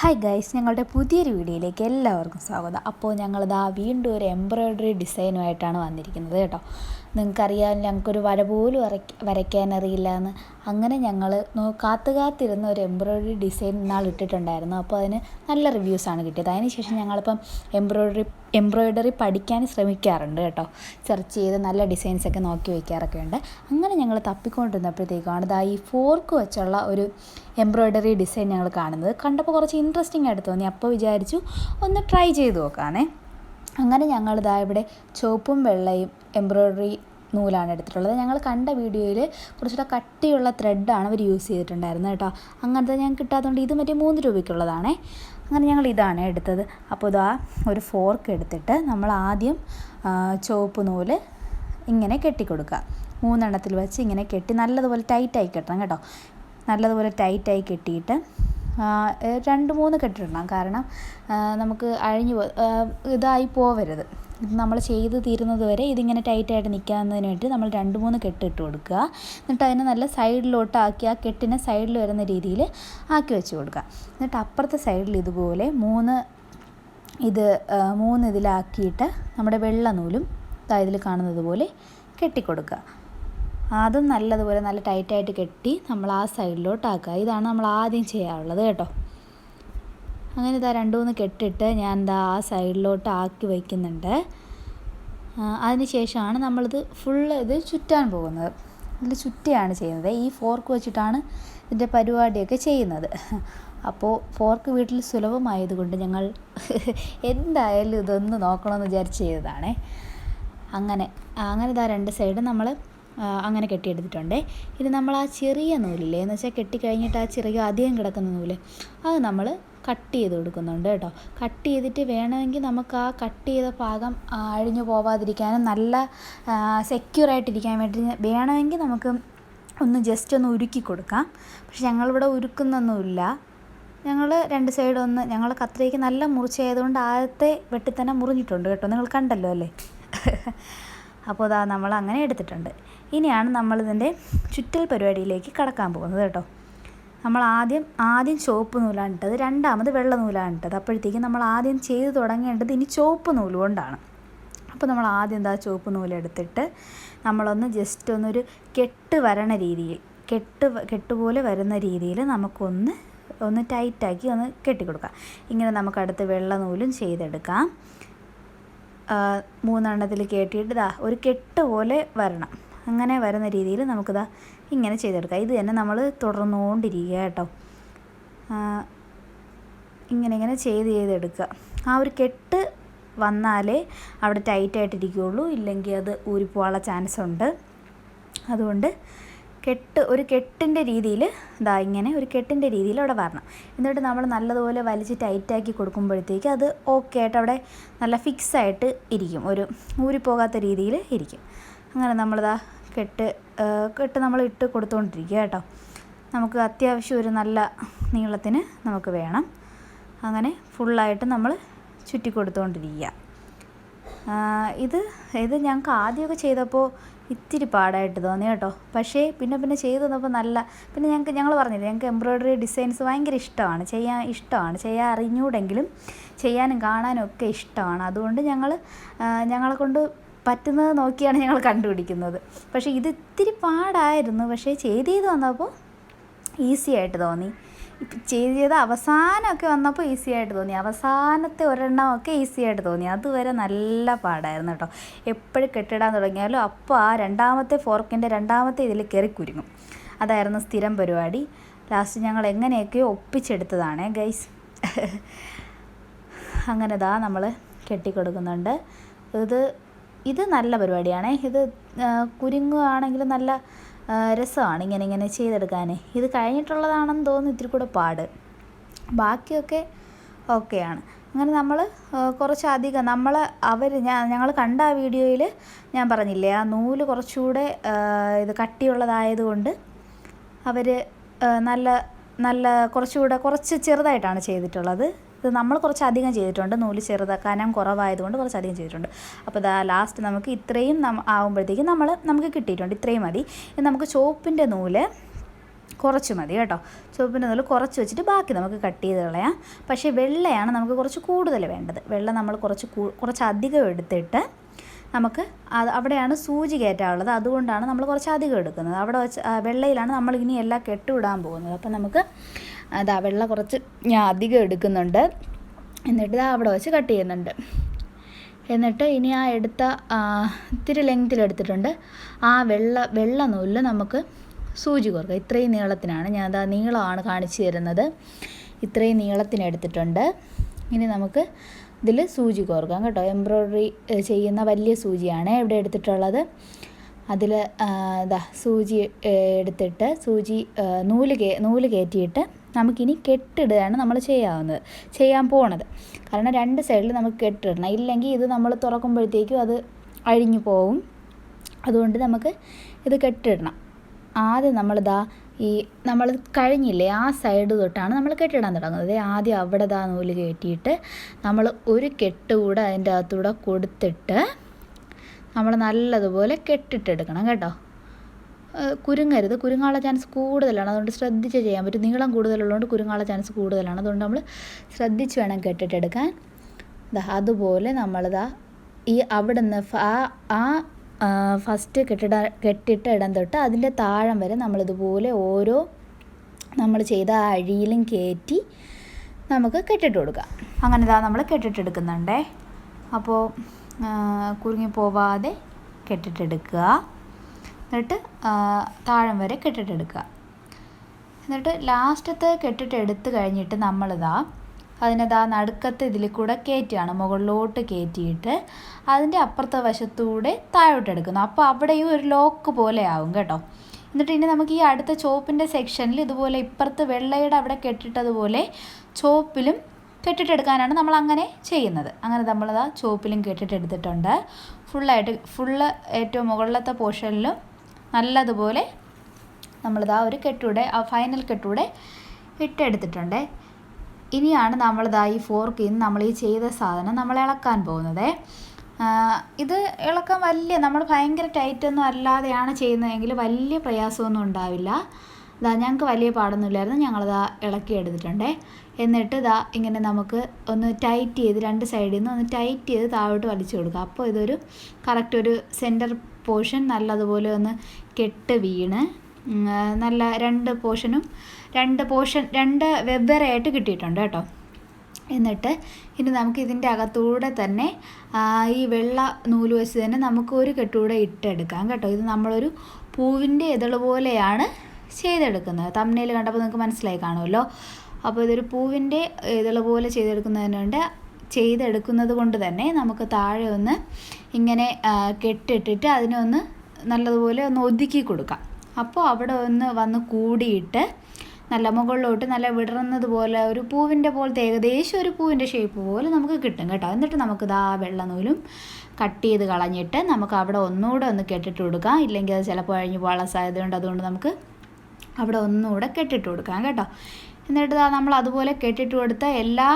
Hi guys ഞങ്ങളുടെ പുതിയൊരു വീഡിയോയിലേക്ക് എല്ലാവർക്കും സ്വാഗതം. അപ്പോൾ ഞങ്ങളിതാ വീണ്ടും ഒരു എംബ്രോയ്ഡറി ഡിസൈനുമായിട്ടാണ് വന്നിരിക്കുന്നത് കേട്ടോ. നിങ്ങൾക്കറിയാം ഞങ്ങൾക്കൊരു വര പോലും വര വരയ്ക്കാൻ അറിയില്ല എന്ന് അങ്ങനെ ഞങ്ങൾ കാത്തു കാത്തിരുന്ന ഒരു എംബ്രോയ്ഡറി ഡിസൈൻ ഇന്നാൾ ഇട്ടിട്ടുണ്ടായിരുന്നു. അപ്പോൾ അതിന് നല്ല റിവ്യൂസാണ് കിട്ടിയത്. അതിനുശേഷം ഞങ്ങളിപ്പം എംബ്രോയ്ഡറി എംബ്രോയ്ഡറി പഠിക്കാൻ ശ്രമിക്കാറുണ്ട് കേട്ടോ. സെർച്ച് ചെയ്ത് നല്ല ഡിസൈൻസൊക്കെ നോക്കി വയ്ക്കാറൊക്കെ ഉണ്ട്. അങ്ങനെ ഞങ്ങൾ തപ്പിക്കൊണ്ടിരുന്നപ്പോഴത്തേക്കാണ് ഇതാ ഈ ഫോർക്ക് വെച്ചുള്ള ഒരു എംബ്രോയ്ഡറി ഡിസൈൻ ഞങ്ങൾ കാണുന്നത്. കണ്ടപ്പോൾ കുറച്ച് ഇൻട്രസ്റ്റിംഗ് ആയിട്ട് തോന്നി. അപ്പോൾ വിചാരിച്ചു ഒന്ന് ട്രൈ ചെയ്ത് നോക്കാനേ അങ്ങനെ ഞങ്ങളിതാ ഇവിടെ ചുവപ്പും വെള്ളയും എംബ്രോയ്ഡറി നൂലാണ് എടുത്തിട്ടുള്ളത്. ഞങ്ങൾ കണ്ട വീഡിയോയിൽ കുറച്ചുകൂടെ കട്ടിയുള്ള ത്രെഡാണ് അവർ യൂസ് ചെയ്തിട്ടുണ്ടായിരുന്നത് കേട്ടോ. അങ്ങനത്തെ ഞങ്ങൾക്ക് കിട്ടാത്തതുകൊണ്ട് ഇത് മറ്റേ മൂന്ന് രൂപയ്ക്കുള്ളതാണേ. അങ്ങനെ ഞങ്ങൾ ഇതാണ് എടുത്തത്. അപ്പോൾ ഇതാ ഒരു ഫോർക്ക് എടുത്തിട്ട് നമ്മൾ ആദ്യം ചുവപ്പ് നൂൽ ഇങ്ങനെ കെട്ടിക്കൊടുക്കുക. മൂന്നെണ്ണത്തിൽ വെച്ച് ഇങ്ങനെ കെട്ടി നല്ലതുപോലെ ടൈറ്റായി കെട്ടണം കേട്ടോ. നല്ലതുപോലെ ടൈറ്റായി കെട്ടിയിട്ട് രണ്ട് മൂന്ന് കെട്ടിടണം. കാരണം നമുക്ക് അഴിഞ്ഞു ഇതായി പോവരുത്. നമ്മൾ ചെയ്ത് തീരുന്നത് വരെ ഇതിങ്ങനെ ടൈറ്റായിട്ട് നിൽക്കാവുന്നതിന് വേണ്ടി നമ്മൾ രണ്ട് മൂന്ന് കെട്ട് ഇട്ട് കൊടുക്കുക. എന്നിട്ട് അതിനെ നല്ല സൈഡിലോട്ട് ആക്കി ആ കെട്ടിനെ സൈഡിൽ വരുന്ന രീതിയിൽ ആക്കി വെച്ച് കൊടുക്കുക. എന്നിട്ട് അപ്പുറത്തെ സൈഡിൽ ഇതുപോലെ മൂന്ന് ഇത് മൂന്ന് ഇതിലാക്കിയിട്ട് നമ്മുടെ വെള്ള നൂലും ഇതിൽ കാണുന്നത് പോലെ കെട്ടിക്കൊടുക്കുക അതും നല്ലതുപോലെ നല്ല ടൈറ്റായിട്ട് കെട്ടി നമ്മൾ ആ സൈഡിലോട്ടാക്കുക ഇതാണ് നമ്മൾ ആദ്യം ചെയ്യാറുള്ളത് കേട്ടോ. അങ്ങനെ ഇതാ രണ്ട് മൂന്ന് കെട്ടിട്ട് ഞാൻ എന്താ ആ സൈഡിലോട്ട് ആക്കി വയ്ക്കുന്നുണ്ട്. അതിന് ശേഷമാണ് നമ്മളിത് ഫുള്ള് ഇത് ചുറ്റാൻ പോകുന്നത്. ഇതിൽ ചുറ്റിയാണ് ചെയ്യുന്നത്. ഈ ഫോർക്ക് വെച്ചിട്ടാണ് ഇതിന്റെ പരിപാടിയൊക്കെ ചെയ്യുന്നത്. അപ്പോൾ ഫോർക്ക് വീട്ടിൽ സുലഭമായതുകൊണ്ട് ഞങ്ങൾ എന്തായാലും ഇതൊന്ന് നോക്കണമെന്ന് വിചാരിച്ച് ചെയ്തതാണേ. അങ്ങനെ അങ്ങനെ ഇതാ രണ്ട് സൈഡ് നമ്മൾ അങ്ങനെ കെട്ടിയെടുത്തിട്ടുണ്ട്. ഇത് നമ്മൾ ആ ചെറിയ നൂലില്ലേ? എന്ന് വെച്ചാൽ കെട്ടിക്കഴിഞ്ഞിട്ട് ആ ചെറിയ അധികം കിടക്കുന്ന നൂൽ. അത് നമ്മൾ കട്ട് ചെയ്ത് കൊടുക്കുന്നുണ്ട് കേട്ടോ. കട്ട് ചെയ്തിട്ട് വേണമെങ്കിൽ നമുക്ക് ആ കട്ട് ചെയ്ത ഭാഗം അഴിഞ്ഞു പോവാതിരിക്കാനും നല്ല സെക്യൂറായിട്ടിരിക്കാൻ വേണ്ടി വേണമെങ്കിൽ നമുക്ക് ഒന്ന് ജസ്റ്റ് ഒന്ന് ഉരുക്കി കൊടുക്കാം. പക്ഷെ ഞങ്ങളിവിടെ ഉരുക്കുന്നൊന്നുമില്ല. ഞങ്ങൾ രണ്ട് സൈഡ് ഒന്ന് ഞങ്ങൾ കത്രിക്ക് നല്ല മുറിച്ചായതുകൊണ്ട് ആദ്യത്തെ വെട്ടി തന്നെ മുറിഞ്ഞിട്ടുണ്ട് കേട്ടോ. നിങ്ങൾ കണ്ടല്ലോ അല്ലേ? അപ്പോൾ അതാ നമ്മൾ അങ്ങനെ എടുത്തിട്ടുണ്ട്. ഇനിയാണ് നമ്മളിതിന്റെ ചുറ്റൽ പരിപാടിയിലേക്ക് കടക്കാൻ പോകുന്നത് കേട്ടോ. നമ്മൾ ആദ്യം ആദ്യം ചുവപ്പ് നൂലാണ് ഇട്ടത്. രണ്ടാമത് വെള്ള നൂലാണ് ഇട്ടത്. അപ്പോഴത്തേക്കും നമ്മൾ ആദ്യം ചെയ്ത് തുടങ്ങേണ്ടത് ഇനി ചുവപ്പ് നൂലുകൊണ്ടാണ് അപ്പോൾ നമ്മൾ ആദ്യം എന്താ ചുവപ്പ് നൂലെടുത്തിട്ട് നമ്മളൊന്ന് ജസ്റ്റ് ഒന്നൊരു കെട്ട് വരണ രീതിയിൽ കെട്ട് കെട്ടുപോലെ വരുന്ന രീതിയിൽ നമുക്കൊന്ന് ഒന്ന് ടൈറ്റാക്കി ഒന്ന് കെട്ടിക്കൊടുക്കാം. ഇങ്ങനെ നമുക്കടുത്ത് വെള്ള നൂലും ചെയ്തെടുക്കാം. മൂന്നെണ്ണത്തിൽ കെട്ടിയിട്ട് ഇതാ ഒരു കെട്ട് പോലെ വരണം. അങ്ങനെ വരുന്ന രീതിയിൽ നമുക്കിതാ ഇങ്ങനെ ചെയ്തെടുക്കാം ഇത് തന്നെ നമ്മൾ തുടർന്നുകൊണ്ടിരിക്കുക കേട്ടോ. ഇങ്ങനെ ഇങ്ങനെ ചെയ്ത് ചെയ്തെടുക്കുക. ആ ഒരു കെട്ട് വന്നാലേ അവിടെ ടൈറ്റായിട്ടിരിക്കുകയുള്ളൂ ഇല്ലെങ്കിൽ അത് ഊരിപ്പോകാനുള്ള ചാൻസ് ഉണ്ട്. അതുകൊണ്ട് കെട്ട് ഒരു കെട്ടിന്റെ രീതിയിൽ ഇതാ ഇങ്ങനെ ഒരു കെട്ടിന്റെ രീതിയിൽ അവിടെ വരണം. എന്നിട്ട് നമ്മൾ നല്ലതുപോലെ വലിച്ച് ടൈറ്റാക്കി കൊടുക്കുമ്പോഴത്തേക്ക് അത് ഓക്കെ ആയിട്ട് അവിടെ നല്ല ഫിക്സ് ആയിട്ട് ഇരിക്കും. ഒരു ഊരിപ്പോകാത്ത രീതിയിൽ ഇരിക്കും. അങ്ങനെ നമ്മളിതാ കെട്ട് കെട്ട് നമ്മൾ ഇട്ട് കൊടുത്തുകൊണ്ടിരിക്കുക കേട്ടോ. നമുക്ക് അത്യാവശ്യം ഒരു നല്ല നീളത്തിന് നമുക്ക് വേണം. അങ്ങനെ ഫുള്ളായിട്ട് നമ്മൾ ചുറ്റി കൊടുത്തുകൊണ്ടിരിക്കുക ഇത് ഇത് ഞങ്ങൾക്ക് ആദ്യമൊക്കെ ചെയ്തപ്പോൾ ഇത്തിരി പാടായിട്ട് തോന്നി കേട്ടോ. പക്ഷേ പിന്നെ പിന്നെ ചെയ്തു തന്നപ്പോൾ നല്ല പിന്നെ ഞങ്ങൾക്ക് ഞങ്ങൾ പറഞ്ഞില്ലേ ഞങ്ങൾക്ക് എംബ്രോയ്ഡറി ഡിസൈൻസ് ഭയങ്കര ഇഷ്ടമാണ്. ചെയ്യാൻ ഇഷ്ടമാണ്. ചെയ്യാൻ അറിഞ്ഞൂടെങ്കിലും ചെയ്യാനും കാണാനും ഒക്കെ ഇഷ്ടമാണ്. അതുകൊണ്ട് ഞങ്ങൾ ഞങ്ങളെ കൊണ്ട് പറ്റുന്നത് നോക്കിയാണ് ഞങ്ങൾ കണ്ടുപിടിക്കുന്നത്. പക്ഷേ ഇത് ഇത്തിരി പാടായിരുന്നു. പക്ഷേ ചെയ്ത് ചെയ്ത് വന്നപ്പോൾ ഈസി ആയിട്ട് തോന്നി. ചെയ്ത് ചെയ്ത് അവസാനമൊക്കെ വന്നപ്പോൾ ഈസി ആയിട്ട് തോന്നി. അവസാനത്തെ ഒരെണ്ണമൊക്കെ ഈസി ആയിട്ട് തോന്നി. അതുവരെ നല്ല പാടായിരുന്നു കേട്ടോ. എപ്പോഴും കെട്ടിടാൻ തുടങ്ങിയാലും അപ്പോൾ ആ രണ്ടാമത്തെ ഫോർക്കിന്റെ രണ്ടാമത്തെ ഇതിൽ കയറി കുരുങ്ങും. അതായിരുന്നു സ്ഥിരം പരിപാടി. ലാസ്റ്റ് ഞങ്ങൾ എങ്ങനെയൊക്കെയോ ഒപ്പിച്ചെടുത്തതാണ് ഗൈസ്. അങ്ങനെ ഇതാ നമ്മൾ കെട്ടിക്കൊടുക്കുന്നുണ്ട്. ഇത് ഇത് നല്ല പരിപാടിയാണേ. ഇത് കുരുങ്ങുകയാണെങ്കിൽ നല്ല രസമാണ് ഇങ്ങനെ ഇങ്ങനെ ചെയ്തെടുക്കാൻ ഇത് കഴിഞ്ഞിട്ടുള്ളതാണെന്ന് തോന്നുന്നു ഇത്തിരി കൂടെ പാട്. ബാക്കിയൊക്കെ ഓക്കെയാണ്. അങ്ങനെ നമ്മൾ കുറച്ചധികം നമ്മൾ അവർ ഞാൻ ഞങ്ങൾ കണ്ട ആ വീഡിയോയിൽ ഞാൻ പറഞ്ഞില്ലേ ആ നൂൽ കുറച്ചുകൂടെ ഇത് കട്ടിയുള്ളതായതുകൊണ്ട് അവർ നല്ല നല്ല കുറച്ചുകൂടെ കുറച്ച് ചെറുതായിട്ടാണ് ചെയ്തിട്ടുള്ളത്. ഇത് നമ്മൾ കുറച്ചധികം ചെയ്തിട്ടുണ്ട്. നൂൽ ചെറുതാക്കാനും കുറവായതുകൊണ്ട് കുറച്ചധികം ചെയ്തിട്ടുണ്ട്. അപ്പോൾ ഇതാ ലാസ്റ്റ് നമുക്ക് ഇത്രയും ആകുമ്പോഴത്തേക്കും നമ്മൾ നമുക്ക് കിട്ടിയിട്ടുണ്ട്. ഇത്രയും മതി. നമുക്ക് ചോപ്പിന്റെ നൂൽ കുറച്ച് മതി കേട്ടോ. ചുവപ്പിന്റെ നൂൽ കുറച്ച് വെച്ചിട്ട് ബാക്കി നമുക്ക് കട്ട് ചെയ്ത് കളയാം. പക്ഷേ വെള്ളയാണ് നമുക്ക് കുറച്ച് കൂടുതൽ വേണ്ടത്. വെള്ളം നമ്മൾ കുറച്ച് കുറച്ച് അധികം എടുത്തിട്ട് നമുക്ക് അത് അവിടെയാണ് സൂചി കയറ്റാനുള്ളത്. അതുകൊണ്ടാണ് നമ്മൾ കുറച്ച് അധികം എടുക്കുന്നത്. അവിടെ വെച്ച് വെള്ളയിലാണ് നമ്മൾ ഇനി എല്ലാം കെട്ടിവിടാൻ പോകുന്നത്. അപ്പം നമുക്ക് അതാ വെള്ള കുറച്ച് ഞാൻ അധികം എടുക്കുന്നുണ്ട്. എന്നിട്ട് ഇതാ അവിടെ വെച്ച് കട്ട് ചെയ്യുന്നുണ്ട്. എന്നിട്ട് ഇനി ആ എടുത്ത ഇത്തിരി ലെങ്തിലെടുത്തിട്ടുണ്ട് ആ വെള്ള വെള്ള നൂലിൽ നമുക്ക് സൂചി കോർക്കുക ഇത്രയും നീളത്തിനാണ്. ഞാൻ അതാ നീളമാണ് കാണിച്ചു തരുന്നത്. ഇത്രയും നീളത്തിന് എടുത്തിട്ടുണ്ട്. ഇനി നമുക്ക് ഇതിൽ സൂചി കോർക്കാം കേട്ടോ. എംബ്രോയ്ഡറി ചെയ്യുന്ന വലിയ സൂചിയാണ് ഇവിടെ എടുത്തിട്ടുള്ളത്. അതിൽ ഇതാ സൂചി എടുത്തിട്ട് സൂചി നൂൽ കേ നൂൽ കയറ്റിയിട്ട് നമുക്കിനി കെട്ടിടുകയാണ് നമ്മൾ ചെയ്യാവുന്നത് ചെയ്യാൻ പോണത്. കാരണം രണ്ട് സൈഡിൽ നമുക്ക് കെട്ടിടണം. ഇല്ലെങ്കിൽ ഇത് നമ്മൾ തുറക്കുമ്പോഴത്തേക്കും അത് അഴിഞ്ഞു പോവും. അതുകൊണ്ട് നമുക്ക് ഇത് കെട്ടിടണം. ആദ്യം നമ്മളിതാ ഈ നമ്മൾ കഴിഞ്ഞില്ലേ ആ സൈഡ് തൊട്ടാണ് നമ്മൾ കെട്ടിടാൻ തുടങ്ങുന്നത്. ആദ്യം അവിടെ ദാ നൂൽ കെട്ടിയിട്ട് നമ്മൾ ഒരു കെട്ട് കൂടെ അതിന്റെ അകത്തൂടെ കൊടുത്തിട്ട് നമ്മൾ നല്ലതുപോലെ കെട്ടിട്ടെടുക്കണം കേട്ടോ. കുരുങ്ങരുത്. കുരുങ്ങാനുള്ള ചാൻസ് കൂടുതലാണ്. അതുകൊണ്ട് ശ്രദ്ധിച്ച് ചെയ്യാൻ പറ്റും. നീളം കൂടുതലുള്ളതുകൊണ്ട് കുരുങ്ങാനുള്ള ചാൻസ് കൂടുതലാണ്. അതുകൊണ്ട് നമ്മൾ ശ്രദ്ധിച്ച് വേണം കെട്ടിട്ടെടുക്കാൻ അതുപോലെ നമ്മളിതാ ഈ അവിടെ നിന്ന് ആ ആ ഫസ്റ്റ് കെട്ടിട കെട്ടിട്ട ഇടം തൊട്ട് അതിന്റെ താഴം വരെ നമ്മളിതുപോലെ ഓരോ നമ്മൾ ചെയ്ത ആ അഴിയിലും കയറ്റി നമുക്ക് കെട്ടിട്ട് കൊടുക്കാം. അങ്ങനെ ഇതാ നമ്മൾ കെട്ടിട്ടെടുക്കുന്നുണ്ടേ അപ്പോൾ കുരുങ്ങി പോവാതെ കെട്ടിട്ടെടുക്കുക എന്നിട്ട് താഴം വരെ കെട്ടിട്ടെടുക്കുക. എന്നിട്ട് ലാസ്റ്റത്തെ കെട്ടിട്ടെടുത്ത് കഴിഞ്ഞിട്ട് നമ്മളിതാ അതിനതാ നടുക്കത്തെ ഇതിൽ കൂടെ കയറ്റുകയാണ് മുകളിലോട്ട് കയറ്റിയിട്ട് അതിന്റെ അപ്പുറത്തെ വശത്തൂടെ താഴോട്ട് എടുക്കുന്നു അപ്പോൾ അവിടെയും ഒരു ലോക്ക് പോലെ ആവും കേട്ടോ. എന്നിട്ട് ഇനി നമുക്ക് ഈ അടുത്ത ചോപ്പിന്റെ സെക്ഷനിൽ ഇതുപോലെ ഇപ്പുറത്ത് വെള്ളയുടെ അവിടെ കെട്ടിട്ടതുപോലെ ചോപ്പിലും കെട്ടിട്ടെടുക്കാനാണ് നമ്മൾ അങ്ങനെ ചെയ്യുന്നത്. അങ്ങനെ നമ്മളത് ചോപ്പിലും കെട്ടിട്ടെടുത്തിട്ടുണ്ട്. ഫുള്ളായിട്ട് ഫുള്ള് ഏറ്റവും മുകളിലത്തെ പോർഷനിലും നല്ലതുപോലെ നമ്മളിതാ ഒരു കെട്ടൂടെ ആ ഫൈനൽ കെട്ടൂടെ ഇട്ടെടുത്തിട്ടുണ്ട്. ഇനിയാണ് നമ്മളിതാ ഈ ഫോർക്ക് ഇന്ന് നമ്മൾ ഈ ചെയ്ത സാധനം നമ്മൾ ഇളക്കാൻ പോകുന്നത്. ഇത് ഇളക്കാൻ വലിയ നമ്മൾ ഭയങ്കര ടൈറ്റൊന്നും അല്ലാതെയാണ് ചെയ്യുന്നതെങ്കിൽ വലിയ പ്രയാസമൊന്നും ഉണ്ടാവില്ല. ഇതാ ഞങ്ങൾക്ക് വലിയ പാടൊന്നുമില്ലായിരുന്നു ഞങ്ങളിതാ ഇളക്കി എടുത്തിട്ടുണ്ട്. എന്നിട്ട് ഇതാ ഇങ്ങനെ നമുക്ക് ഒന്ന് ടൈറ്റ് ചെയ്ത് രണ്ട് സൈഡിൽ നിന്ന് ഒന്ന് ടൈറ്റ് ചെയ്ത് താഴോട്ട് വലിച്ചു കൊടുക്കുക. അപ്പോൾ ഇതൊരു കറക്റ്റ് ഒരു സെന്റർ പോർഷൻ നല്ലതുപോലെ ഒന്ന് കെട്ട് വീണ്. നല്ല രണ്ട് പോർഷനും രണ്ട് പോർഷൻ രണ്ട് വെവ്വേറെ ആയിട്ട് കിട്ടിയിട്ടുണ്ട് കേട്ടോ. എന്നിട്ട് ഇനി നമുക്ക് ഇതിന്റെ അകത്തൂടെ തന്നെ ഈ വെള്ള നൂൽ വെച്ച് തന്നെ നമുക്ക് ഒരു കെട്ടുകൂടെ ഇട്ടെടുക്കാം കേട്ടോ. ഇത് നമ്മളൊരു പൂവിന്റെ ഇതൾ പോലെയാണ് ചെയ്തെടുക്കുന്നത്. തമ്മനയിൽ കണ്ടപ്പോൾ നിങ്ങൾക്ക് മനസ്സിലായി കാണുമല്ലോ. അപ്പോൾ ഇതൊരു പൂവിന്റെ ഇതൾ പോലെ ചെയ്തെടുക്കുന്നതിനുണ്ട്. ചെയ്തെടുക്കുന്നത് കൊണ്ട് തന്നെ നമുക്ക് താഴെ ഒന്ന് ഇങ്ങനെ കെട്ടിട്ടിട്ട് അതിനൊന്ന് നല്ലതുപോലെ ഒന്ന് ഒതുക്കി കൊടുക്കാം. അപ്പോൾ അവിടെ ഒന്ന് വന്ന് കൂടിയിട്ട് നല്ല മുകളിലോട്ട് നല്ല വിടർന്നത് പോലെ ഒരു പൂവിന്റെ പോലത്തെ ഏകദേശം ഒരു പൂവിന്റെ ഷേപ്പ് പോലെ നമുക്ക് കിട്ടും കേട്ടോ. എന്നിട്ട് നമുക്ക് ഇതാ വെള്ള നൂലും കട്ട് ചെയ്ത് കളഞ്ഞിട്ട് നമുക്ക് അവിടെ ഒന്നുകൂടെ ഒന്ന് കെട്ടിട്ട് കൊടുക്കാം. ഇല്ലെങ്കിൽ അത് ചിലപ്പോൾ കഴിഞ്ഞ് പോകാനുള്ള സാധ്യതയുണ്ട് അതുകൊണ്ട് നമുക്ക് അവിടെ ഒന്നുകൂടെ കെട്ടിട്ട് കൊടുക്കാം കേട്ടോ. എന്നിട്ട് നമ്മൾ അതുപോലെ കെട്ടിട്ട് കൊടുത്ത എല്ലാ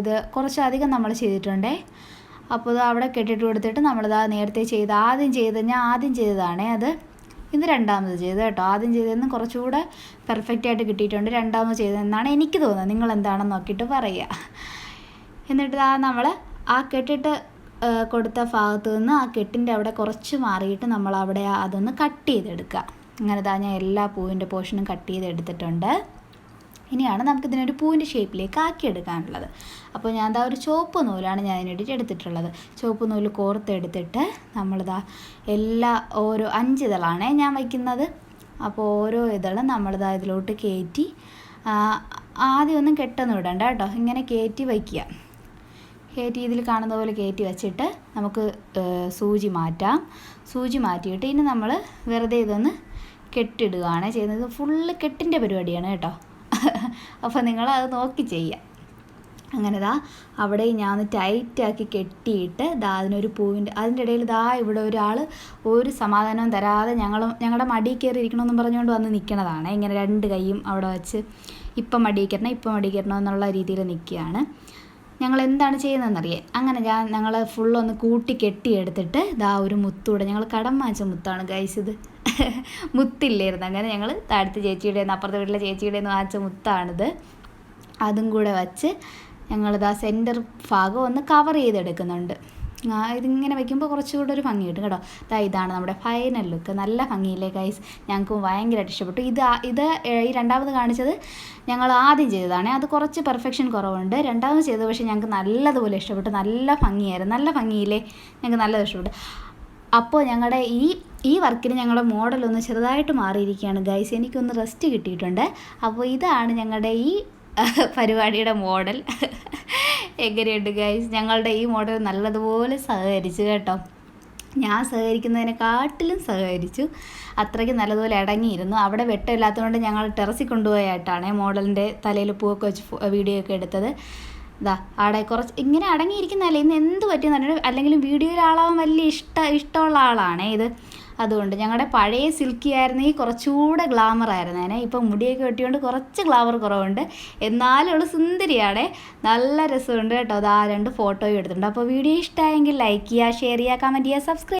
ഇത് കുറച്ചധികം നമ്മൾ ചെയ്തിട്ടുണ്ടേ. അപ്പോൾ അവിടെ കെട്ടിട്ട് കൊടുത്തിട്ട് നമ്മളിതാ നേരത്തെ ചെയ്ത് ആദ്യം ചെയ്ത് ഞാൻ ആദ്യം ചെയ്തതാണേ അത്. ഇത് രണ്ടാമത് ചെയ്ത് കേട്ടോ. ആദ്യം ചെയ്തതെന്ന് കുറച്ചുകൂടെ പെർഫെക്റ്റ് ആയിട്ട് കിട്ടിയിട്ടുണ്ട്. രണ്ടാമത് ചെയ്തതെന്നാണ് എനിക്ക് തോന്നുന്നത്. നിങ്ങൾ എന്താണെന്ന് നോക്കിയിട്ട് പറയുക. എന്നിട്ട് ആ നമ്മൾ ആ കെട്ടിട്ട് കൊടുത്ത ഭാഗത്തു നിന്ന് ആ കെട്ടിന്റെ അവിടെ കുറച്ച് മാറിയിട്ട് നമ്മൾ അവിടെ അതൊന്ന് കട്ട് ചെയ്തെടുക്കുക. അങ്ങനെ താ ഞാൻ എല്ലാ പൂവിന്റെ പോർഷനും കട്ട് ചെയ്തെടുത്തിട്ടുണ്ട്. ഇനിയാണ് നമുക്ക് ഇതിനൊരു പൂവിന്റെ ഷേപ്പിലേക്ക് ആക്കിയെടുക്കാനുള്ളത്. അപ്പോൾ ഞാൻ എന്താ ഒരു ചുവപ്പ് നൂലാണ് ഞാൻ അതിനിടയിൽ എടുത്തിട്ടുള്ളത്. ചുവപ്പ് നൂൽ കോർത്തെടുത്തിട്ട് നമ്മളിതാ എല്ലാ ഓരോ അഞ്ച് ഇതളാണേ ഞാൻ വയ്ക്കുന്നത്. അപ്പോൾ ഓരോ ഇതളും നമ്മളിതാ ഇതിലോട്ട് കയറ്റി ആദ്യം ഒന്നും കെട്ടൊന്നും ഇടണ്ട കേട്ടോ. ഇങ്ങനെ കയറ്റി വയ്ക്കുക. കയറ്റി ഇതിൽ കാണുന്ന പോലെ കയറ്റി വെച്ചിട്ട് നമുക്ക് സൂചി മാറ്റാം. സൂചി മാറ്റിയിട്ട് ഇനി നമ്മൾ വെറുതെ ഇതൊന്ന് കെട്ടിടുകയാണ് ചെയ്യുന്നത്. ഫുള്ള് കെട്ടിന്റെ പരിപാടിയാണ് കേട്ടോ. അപ്പോൾ നിങ്ങളത് നോക്കി ചെയ്യുക അങ്ങനെ ദാ അവിടെ ഞാൻ ടൈറ്റാക്കി കെട്ടിയിട്ട് ദാ അതിനൊരു പൂവിന്റെ അതിന്റെ ഇടയിൽ ദാ ഇവിടെ ഒരാൾ ഒരു സമാധാനവും തരാതെ ഞങ്ങൾ ഞങ്ങളുടെ മടി കയറി ഇരിക്കണമെന്നും പറഞ്ഞുകൊണ്ട് വന്ന് നിൽക്കണതാണ് ഇങ്ങനെ രണ്ട് കൈയും അവിടെ വെച്ച് ഇപ്പം മടി കയറണം ഇപ്പം മടി കയറണം എന്നുള്ള രീതിയിൽ നിൽക്കുകയാണ് ഞങ്ങൾ എന്താണ് ചെയ്യുന്നതെന്നറിയേ? അങ്ങനെ ഞാൻ ഞങ്ങൾ ഫുള്ളൊന്ന് കൂട്ടി കെട്ടിയെടുത്തിട്ട് ഇതാ ഒരു മുത്തൂടെ ഞങ്ങൾ കടം വാങ്ങിച്ച മുത്താണ് ഗൈസ് ഇത്. മുത്തില്ലായിരുന്നു. അങ്ങനെ ഞങ്ങൾ താഴത്തെ ചേച്ചിയുടെ അപ്പുറത്തെ വീട്ടിലെ ചേച്ചിയുടെ വാങ്ങിച്ച മുത്താണിത്. അതും കൂടെ വച്ച് ഞങ്ങളിതാ സെന്റർ ഭാഗം ഒന്ന് കവർ ചെയ്തെടുക്കുന്നുണ്ട്. ഇതിങ്ങനെ വെക്കുമ്പോൾ കുറച്ചുകൂടെ ഒരു ഭംഗി കിട്ടും കേട്ടോ. അതാ ഇതാണ് നമ്മുടെ ഫൈനൽ ലുക്ക് നല്ല ഭംഗിയില്ലേ ഗൈസ് ഞങ്ങൾക്ക് ഭയങ്കരമായിട്ട് ഇഷ്ടപ്പെട്ടു. ഇത് ഇത് ഈ രണ്ടാമത് കാണിച്ചത് ഞങ്ങൾ ആദ്യം ചെയ്തതാണ്. അത് കുറച്ച് പെർഫെക്ഷൻ കുറവുണ്ട്. രണ്ടാമത് ചെയ്തത് പക്ഷേ ഞങ്ങൾക്ക് നല്ലതുപോലെ ഇഷ്ടപ്പെട്ടു. നല്ല ഭംഗിയായിരുന്നു. നല്ല ഭംഗിയില്ലേ? ഞങ്ങൾക്ക് നല്ലത് ഇഷ്ടപ്പെട്ടു. അപ്പോൾ ഞങ്ങളുടെ ഈ ഈ വർക്കിന് ഞങ്ങളുടെ മോഡൽ ഒന്ന് ചെറുതായിട്ട് മാറിയിരിക്കുകയാണ് ഗൈസ് എനിക്കൊന്ന് റെസ്റ്റ് കിട്ടിയിട്ടുണ്ട്. അപ്പോൾ ഇതാണ് ഞങ്ങളുടെ ഈ പരിപാടിയുടെ മോഡൽ. എങ്ങനെയുണ്ട് ഗൈസ് ഞങ്ങളുടെ ഈ മോഡൽ നല്ലതുപോലെ സഹകരിച്ചു കേട്ടോ. ഞാൻ സഹകരിക്കുന്നതിനെക്കാട്ടിലും സഹകരിച്ചു. അത്രയ്ക്ക് നല്ലതുപോലെ അടങ്ങിയിരുന്നു അവിടെ വെട്ടമില്ലാത്തതുകൊണ്ട് ഞങ്ങൾ ടെറസിൽ കൊണ്ടുപോയായിട്ടാണ് മോഡലിന്റെ തലയിൽ പൂവൊക്കെ വെച്ച് വീഡിയോ ഒക്കെ എടുത്തത്. ഇതാ അവിടെ കുറച്ച് ഇങ്ങനെ അടങ്ങിയിരിക്കുന്നതല്ലേ? ഇന്ന് എന്ത് പറ്റിയെന്ന് പറഞ്ഞാൽ അല്ലെങ്കിലും വീഡിയോയിൽ വലിയ ഇഷ്ട ഇഷ്ടമുള്ള ആളാണേ ഇത്. അതുകൊണ്ട് ഞങ്ങളുടെ പഴയ സിൽക്കി ആയിരുന്നെങ്കിൽ കുറച്ചുകൂടെ ഗ്ലാമർ ആയിരുന്നു. ആയിരുന്നേനെ ഇപ്പം മുടിയൊക്കെ വെട്ടിയോണ്ട് കുറച്ച് ഗ്ലാമർ കുറവുണ്ട്. എന്നാലും ഉള്ള സുന്ദരിയാണ്. നല്ല രസമുണ്ട് കേട്ടോ. അതാ രണ്ട് ഫോട്ടോയും എടുത്തിട്ടുണ്ട്. അപ്പോൾ വീഡിയോ ഇഷ്ടമായെങ്കിൽ ലൈക്ക് ചെയ്യുക ഷെയർ ചെയ്യുക കമന്റ് ചെയ്യുക സബ്സ്ക്രൈബ്